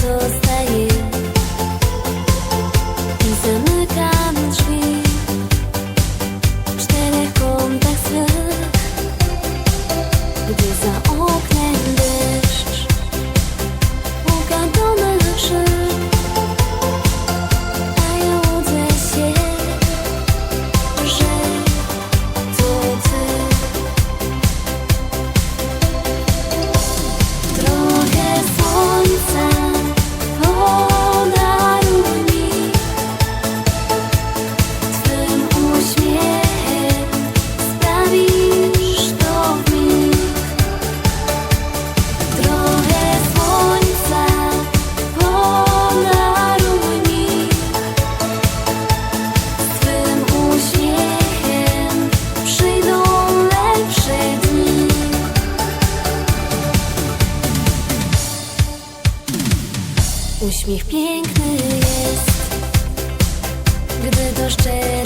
So. Uśmiech piękny jest, gdy to szczery